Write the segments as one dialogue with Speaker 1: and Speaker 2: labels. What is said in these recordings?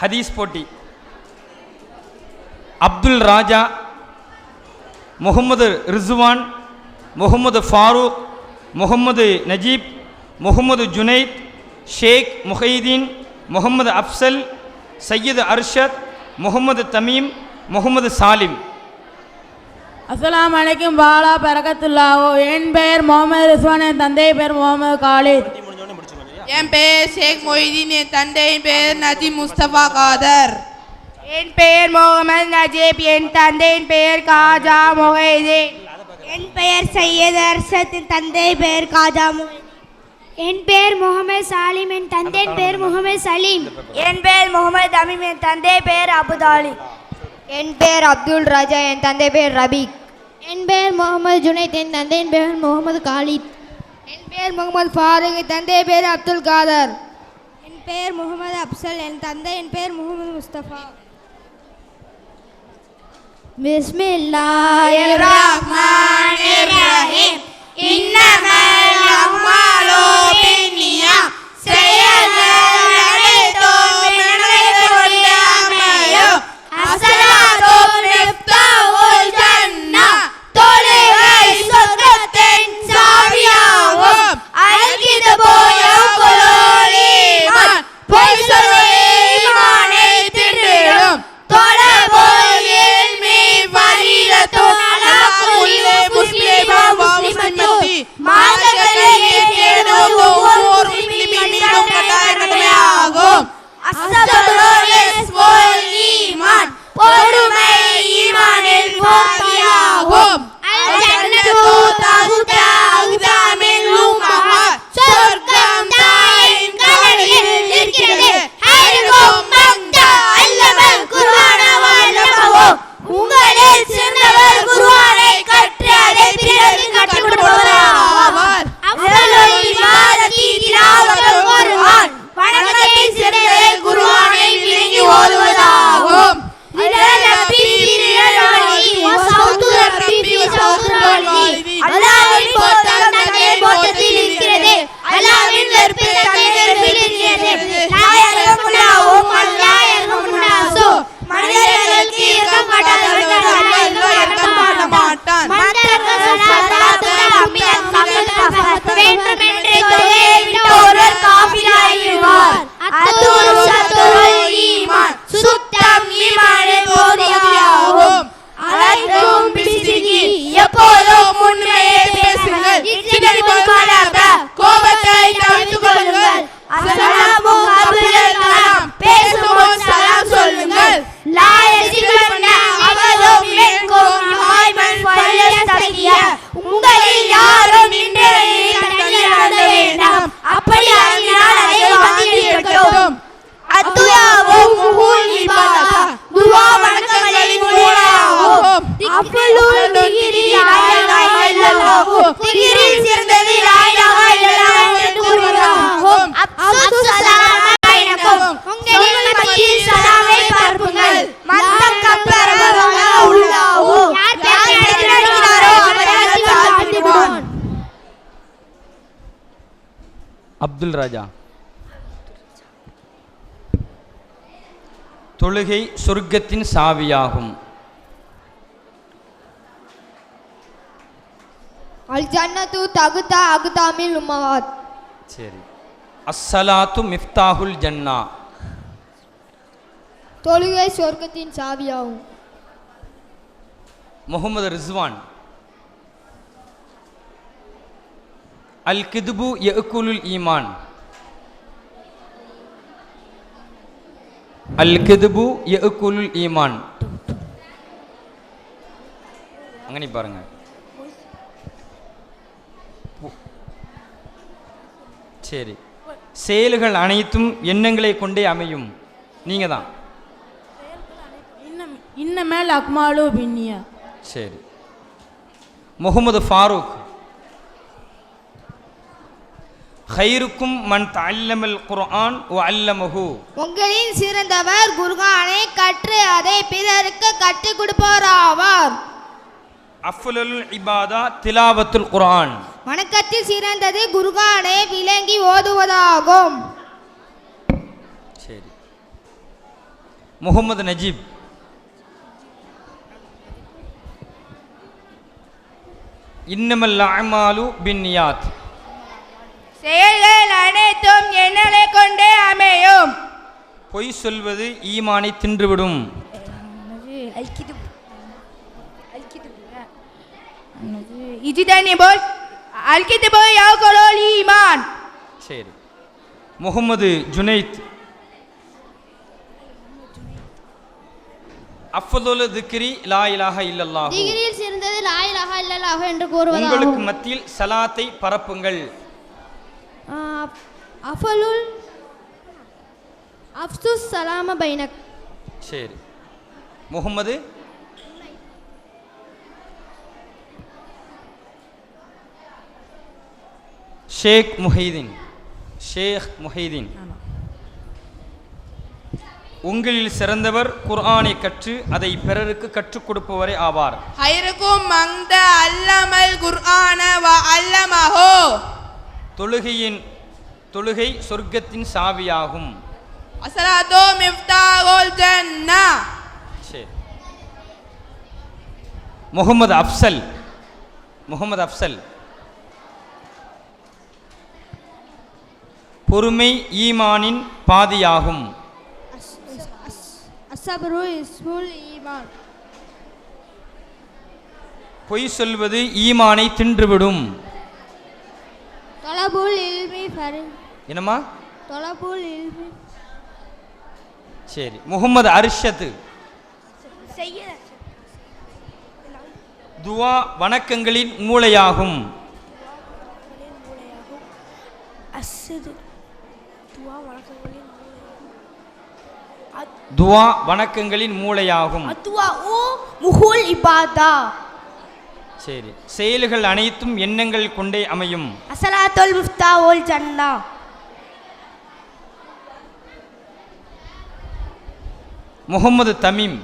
Speaker 1: ஹதீஸ் போட்டி. அப்துல் ராஜா முகமது ரிஸ்வான் முகமது ஃபாரூக் முகமது நஜீப் முகமது ஜுனைத் ஷேக் முஹைதீன் முகமது அப்சல் சையது அர்ஷத் முகமது தமீம் முகமது சாலிம்.
Speaker 2: அஸ்லாம் அலைக்கும் பாலா பரகத்துல்லாவோ என் பெயர் முகமது ரிஸ்வான் என் தந்தை பெயர் முகமது காலித்.
Speaker 3: என் பெயர் ஷேக் மொய்தீன் என் தந்தையின் பெயர் நஜீப் முஸ்தபா காதர்.
Speaker 4: என் பெயர் முகமது நஜீப் என் தந்தையின் பெயர் காஜா முஹைதீன்.
Speaker 5: என் பெயர் சையத் அர்ஷத் என் தந்தை பெயர் காஜா மொய்தீன். என் பெயர் முகமது சாலிம் என் தந்தையின் பெயர் முகமது சலீம்.
Speaker 4: என் பெயர் முகமது தமீம் என் தந்தை பெயர் அபுதாலி.
Speaker 6: என் பெயர் அப்துல் ராஜா என் தந்தை பெயர் ரபீக்.
Speaker 5: என் பெயர் முகமது ஜுனைத் என் தந்தையின் பெயர் முகமது காலித்.
Speaker 6: என் பெயர் முகமது ஃபாரூக் என் தந்தை பெயர் அப்துல் காதர்.
Speaker 5: என் பெயர் முகமது அப்சல் என் தந்தையின் பெயர் முகமது முஸ்தபா.
Speaker 3: இன்னமல் அஹ்மாலு பின்னியாம். செயல்கள் அனைத்தும் சிறந்தவர் குருவானை கற்று அதை பிறருக்கு
Speaker 1: அப்துல் ராஜா. தொழுகை சொர்க்கத்தின் சாவியாகும்.
Speaker 6: அல் ஜன்னத்து தகுதா அகுதாமில் உம்மஹாத்
Speaker 1: சரி. அஸ்ஸலாத்து மிஃப்தாஹுல் ஜன்னா.
Speaker 6: தொழுகை சொர்க்கத்தின் சாவியாகும்.
Speaker 1: முகமது ரிஸ்வான். அல் கிதுபு எக்குலுல் ஈமான். அல் கிதுபு எக்குலுல் ஈமான் அங்கனி பாருங்க. சரி. செயல்கள் அனைத்தும் எண்ணங்களை கொண்டே அமையும். நீங்க தான்.
Speaker 2: இன்னமேல் அக்மாலு பின்னியா?
Speaker 1: சரி. முகமது ஃபாரூக். ஹைருக்கும் மன் தல்லமல் குர்ஆன் வ அல்லமஹு
Speaker 6: உங்களின் சிறந்தவர் குர்ஆனை கற்று அதை பிறருக்கு கற்றுக் கொடுப்பவராவார்.
Speaker 1: அஃலுல் இபாதா திலாவத்துல் குர்ஆன்.
Speaker 6: வணக்கத்தில் சிறந்தது குர்ஆனை விளங்கி ஓதுவதாகும்.
Speaker 1: சரி. முகமது நஜீப். இன்னமல் அமாலு பின் நியாத்
Speaker 4: செயல்கள் அனைத்தும் எண்ணங்களை கொண்டே அமையும்.
Speaker 1: பொய் சொல்வது ஈமானை தின்றுவிடும்.
Speaker 4: இஜிதனி போல் அல்கித்து போய் யாவுகளோல் ஈமான்.
Speaker 1: சரி. முகமது ஜுனைத். அஃபதுல் திக்ரி லா இலாஹ இல்லல்லாஹு.
Speaker 5: டிகிரியில் சிறந்தது லாயிலாக இல்லலாக என்று கூறுவதாகும்.
Speaker 1: உங்களுக்கு மத்தியில் சலாத்தை பரப்புங்கள்.
Speaker 5: அஃபலுல் அப்சுஸ் சலாம பைனக்.
Speaker 1: சரி. முகமது ஷேக் முஹைதீன். ஷேக் முஹைதீன். உங்களில் சிறந்தவர் குர்ஆனை கற்று அதை பிறருக்கு கற்றுக் கொடுப்பவரே ஆவார்.
Speaker 3: ஹைருக்கும் மங்த அல்லமல் குர்ஆன வ அல்லமஹோ.
Speaker 1: தொழுகையின் தொழுகை சொர்க்கத்தின் சாவியாகும்.
Speaker 3: அசலாத்தோ ஜன்னா.
Speaker 1: சரி. முகமது அப்சல் முகமது அப்சல் பொறுமை ஈமானின் பாதியாகும். பொய் சொல்வது ஈமானை தின்றுவிடும்.
Speaker 5: தொலபுல் இல்மி ஃபரி
Speaker 1: என்னம்மா?
Speaker 5: தொலபுல் இல்மி
Speaker 1: சரி முகமது அர்ஷத் துவா வணக்கங்களின் மூளையாகும். துவா வணக்கங்களின் மூளையாகும்.
Speaker 4: முகுல் இபாதா.
Speaker 1: சரி. செயல்கள் அனைத்தும் எண்ணங்கள் கொண்டே அமையும்.
Speaker 4: அசலாத்துல் முஃப்தா ஓல் ஜன்னா.
Speaker 1: முகமது தமீம்.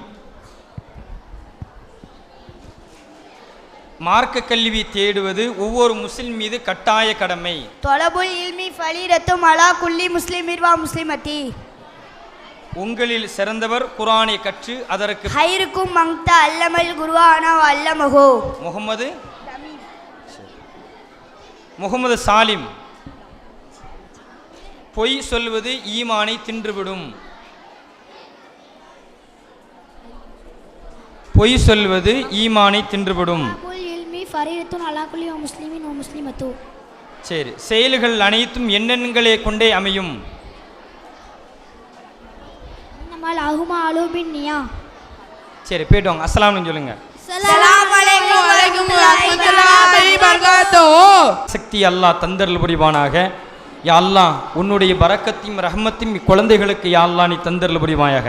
Speaker 1: மார்க்க கல்வி தேடுவது ஒவ்வொரு முஸ்லிம் மீது கட்டாய கடமை.
Speaker 4: தொலபுல் இல்மி ஃபலீரத்தும் அலா குல்லி முஸ்லிம் இர்வா முஸ்லிமதி
Speaker 1: உங்களில் சிறந்தவர் குரானை கற்று அதற்கு
Speaker 4: ஹைருக்கும் மங்தா அல்லமல் குருவானா அல்லமஹோ.
Speaker 1: முகமது முகமது சாலிம். பொய் சொல்வது ஈமானை தின்றுவிடும். பொய் சொல்வது ஈமானை தின்றுவிடும். சரி செயல்கள் அனைத்தும் எண்ணங்களே கொண்டே அமையும்
Speaker 5: இன்னமல் அஹுமா அலூபின் நியா
Speaker 1: சரி போயிட்டு வாங்க அஸ்ஸலாம்னு சொல்லுங்க. சக்தி அல்லாஹ் தந்தரல் புரிவானாக. யா அல்லாஹ் உன்னுடைய பரக்கத்தையும் ரஹமத்தையும் இக்குழந்தைகளுக்கு யா அல்லாஹ் நீ தந்தரல் புரிவாயாக.